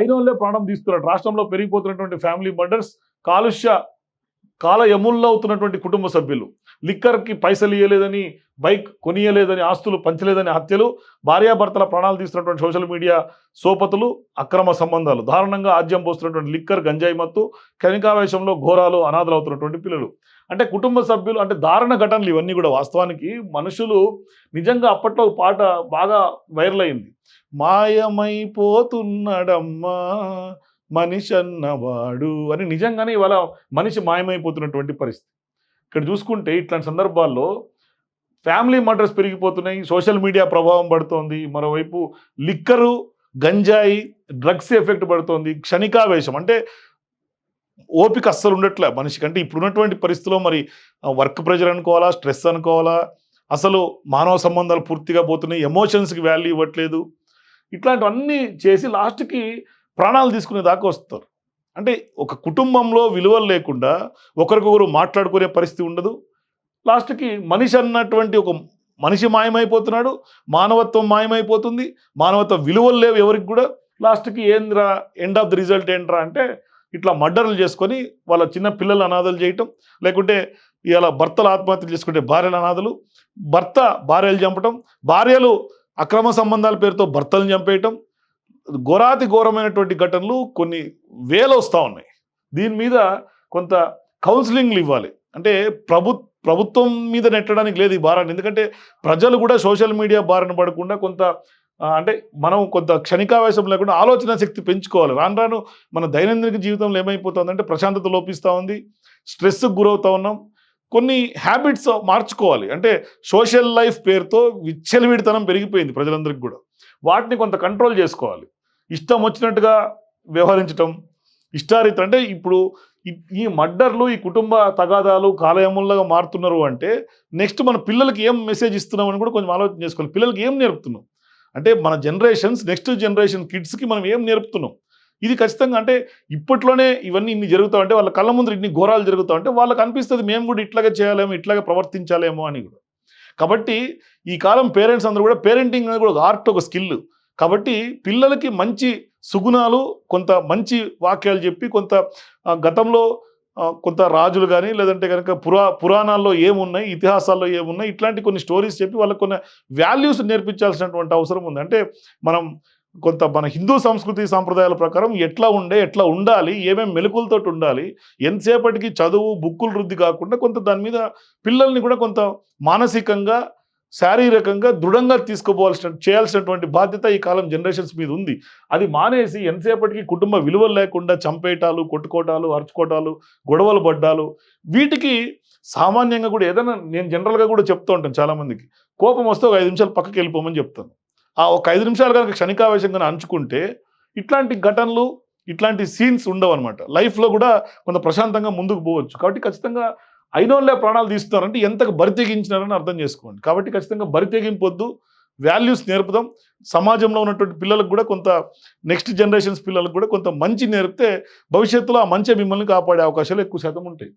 ఐరోన్లే ప్రాణం తీస్తున్నారు. రాష్ట్రంలో పెరిగిపోతున్నటువంటి ఫ్యామిలీ మర్డర్స్ కాలుష్య కాల యముల్లో అవుతున్నటువంటి కుటుంబ సభ్యులు. లిక్కర్కి పైసలు ఇవ్వలేదని బైక్ కొనియలేదని ఆస్తులు పంచలేదని హత్యలు భార్యాభర్తల ప్రాణాలు తీస్తున్నటువంటి సోషల్ మీడియా సోపతులు అక్రమ సంబంధాలు. దారుణంగా ఆజ్యం పోస్తున్నటువంటి లిక్కర్ గంజాయి మత్తు కనికావేశంలో ఘోరాలు అనాథలు అవుతున్నటువంటి పిల్లలు. అంటే కుటుంబ సభ్యులు అంటే దారుణ ఘటనలు ఇవన్నీ కూడా వాస్తవానికి మనుషులు నిజంగా అప్పట్లో పాట బాగా వైరల్ అయింది. మాయమైపోతున్నాడమ్మా మనిషి అన్నవాడు అని నిజంగానే ఇవాళ మనిషి మాయమైపోతున్నటువంటి పరిస్థితి. ఇక్కడ చూసుకుంటే ఇట్లాంటి సందర్భాల్లో ఫ్యామిలీ మర్డర్స్ పెరిగిపోతున్నాయి సోషల్ మీడియా ప్రభావం పడుతోంది మరోవైపు లిక్కరు గంజాయి డ్రగ్స్ ఎఫెక్ట్ పడుతోంది క్షణికావేశం. అంటే ఓపిక అస్సలు ఉండట్లే మనిషికి. అంటే ఇప్పుడున్నటువంటి పరిస్థితిలో మరి వర్క్ ప్రెషర్ అనుకోవాలా స్ట్రెస్ అనుకోవాలా? అసలు మానవ సంబంధాలు పూర్తిగా పోతున్నాయి ఎమోషన్స్కి వాల్యూ ఇవ్వట్లేదు. ఇట్లాంటివన్నీ చేసి లాస్ట్కి ప్రాణాలు తీసుకునే దాకా వస్తారు. అంటే ఒక కుటుంబంలో విలువలు లేకుండా ఒకరికొకరు మాట్లాడుకునే పరిస్థితి ఉండదు. లాస్ట్కి మనిషి అన్నటువంటి ఒక మనిషి మాయమైపోతున్నాడు మానవత్వం మాయమైపోతుంది మానవత్వ విలువలు లేవు ఎవరికి కూడా. లాస్ట్కి ఏంద్రా ఎండ్ ఆఫ్ ది రిజల్ట్ ఏంట్రా అంటే ఇట్లా మర్డర్లు చేసుకొని వాళ్ళ చిన్న పిల్లలు అనాథలు చేయటం లేకుంటే ఇలా భర్తలు ఆత్మహత్యలు చేసుకుంటే భార్యలు అనాథలు భర్త భార్యలు చంపటం భార్యలు అక్రమ సంబంధాల పేరుతో భర్తలను చంపేయటం ఘోరాతి ఘోరమైనటువంటి ఘటనలు కొన్ని వేలు వస్తూ ఉన్నాయి. దీని మీద కొంత కౌన్సిలింగ్లు ఇవ్వాలి. అంటే ప్రభు ప్రభుత్వం మీద నెట్టడానికి లేదు ఈ భారాన్ని. ఎందుకంటే ప్రజలు కూడా సోషల్ మీడియా బారిన పడకుండా కొంత అంటే మనం కొంత క్షణికావేశం లేకుండా ఆలోచన శక్తి పెంచుకోవాలి. రాను రాను మన దైనందిన జీవితంలో ఏమైపోతుందంటే ప్రశాంతత లోపిస్తూ ఉంది. స్ట్రెస్కి గురవుతూ ఉన్నాం. కొన్ని హ్యాబిట్స్ మార్చుకోవాలి. అంటే సోషల్ లైఫ్ పేరుతో విచ్చలవిడితనం పెరిగిపోయింది ప్రజలందరికీ కూడా. వాటిని కొంత కంట్రోల్ చేసుకోవాలి. ఇష్టం వచ్చినట్టుగా వ్యవహరించటం ఇష్టారీత అంటే ఇప్పుడు ఈ- మర్డర్లు ఈ కుటుంబ తగాదాలు కాలయములుగా మారుతున్నారు అంటే నెక్స్ట్ మన పిల్లలకి ఏం మెసేజ్ ఇస్తున్నాం అని కూడా కొంచెం ఆలోచన చేసుకోవాలి. పిల్లలకి ఏం నేర్పుతున్నాం? అంటే మన జనరేషన్స్ నెక్స్ట్ జనరేషన్ కిడ్స్కి మనం ఏం నేర్పుతున్నాం? ఇది ఖచ్చితంగా అంటే ఇప్పట్లోనే ఇవన్నీ ఇన్ని జరుగుతా ఉంటే వాళ్ళ కళ్ళ ముందు ఇన్ని ఘోరాలు జరుగుతా ఉంటే వాళ్ళకి అనిపిస్తుంది మేము కూడా ఇట్లాగే చేయాలేమో ఇట్లాగే ప్రవర్తించాలేమో అని కూడా. కాబట్టి ఈ కాలం పేరెంట్స్ అందరూ కూడా పేరెంటింగ్ అనేది కూడా ఒక ఆర్ట్ ఒక స్కిల్. కాబట్టి పిల్లలకి మంచి సుగుణాలు కొంత మంచి వాక్యాలు చెప్పి కొంత గతంలో కొంత రాజులు కానీ లేదంటే కనుక పురా పురాణాల్లో ఏమున్నాయి ఇతిహాసాల్లో ఏమున్నాయి ఇట్లాంటి కొన్ని స్టోరీస్ చెప్పి వాళ్ళకి కొన్ని వాల్యూస్ నేర్పించాల్సినటువంటి అవసరం ఉంది. అంటే మనం కొంత మన హిందూ సంస్కృతి సాంప్రదాయాల ప్రకారం ఎట్లా ఉండే ఎట్లా ఉండాలి ఏమేమి మెలకులతో ఉండాలి ఎంతసేపటికి చదువు బుక్కులు వృద్ధి కాకుండా కొంత దాని మీద పిల్లల్ని కూడా కొంత మానసికంగా శారీరకంగా దృఢంగా తీసుకోవాల్సిన చేయాల్సినటువంటి బాధ్యత ఈ కాలం జనరేషన్స్ మీద ఉంది. అది మానేసి ఎంతసేపటికి కుటుంబ విలువలు లేకుండా చంపేయటాలు కొట్టుకోవటాలు అరుచుకోవటాలు గొడవలు పడ్డాలు వీటికి సామాన్యంగా కూడా ఏదైనా నేను జనరల్గా కూడా చెప్తూ ఉంటాను చాలామందికి. కోపం వస్తే ఒక ఐదు నిమిషాలు పక్కకి వెళ్ళిపోమని చెప్తాను. ఆ ఒక ఐదు నిమిషాలు కనుక క్షణికావేశంగా అంచుకుంటే ఇట్లాంటి ఘటనలు ఇట్లాంటి సీన్స్ ఉండవు అనమాట లైఫ్లో కూడా కొంత ప్రశాంతంగా ముందుకు పోవచ్చు. కాబట్టి ఖచ్చితంగా అయినోళ్ళే ప్రాణాలు తీస్తున్నారంటే ఎంతకు బరితెగించినారని అర్థం చేసుకోండి. కాబట్టి ఖచ్చితంగా బరితెగింపొద్దు వాల్యూస్ నేర్పుదాం. సమాజంలో ఉన్నటువంటి పిల్లలకు కూడా కొంత నెక్స్ట్ జనరేషన్స్ పిల్లలకు కూడా కొంత మంచి నేర్పితే భవిష్యత్తులో ఆ మంచి మిమ్మల్ని కాపాడే అవకాశాలు ఎక్కువ శాతం ఉంటాయి.